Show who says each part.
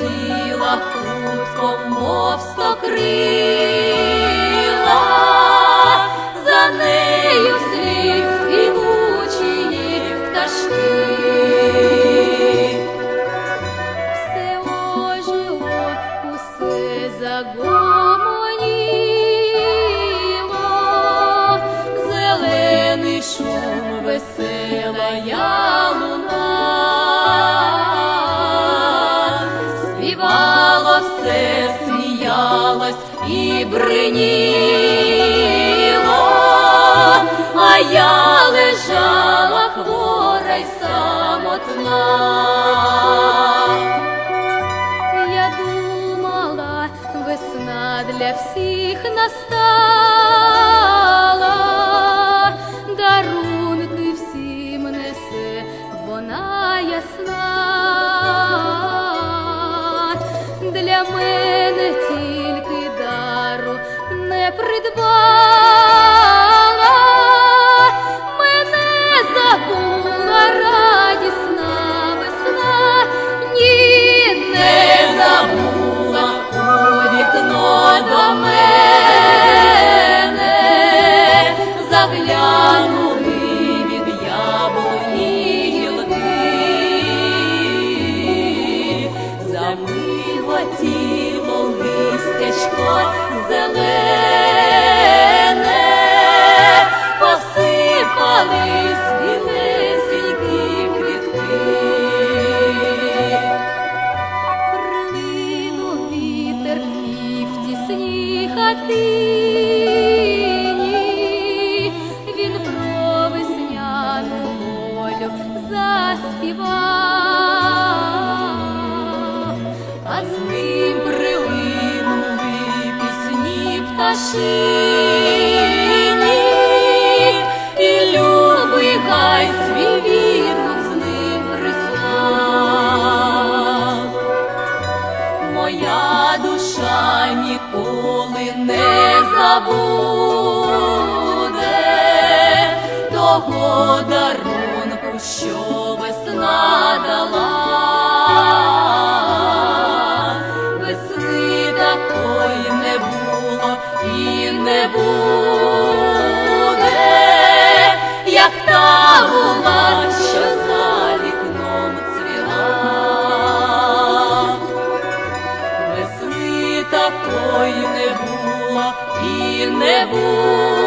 Speaker 1: летіла крутком, мов стокрила, за нею слід співучі пташки. Все ожило, усе загомоніло, зелений шум весела я. Сміялось і бриніло, а я лежала хвора й самотна. Я думала, весна для всіх настала, дарунки всім несе, вона ясна. Для мене дару придбала, мене забула радісна весна, ні, не забула у вікно до мене, заглянули від яблуні гілки, замиготіло листячко зелене, він про волю заспівав, а з ним прилинули пісні пташині, і любий гай свій відгук з ним прислав. Моя душа ніколи не забуде того дарунку, що весна дала. Весни такої не було і не буде, як та була, не буде.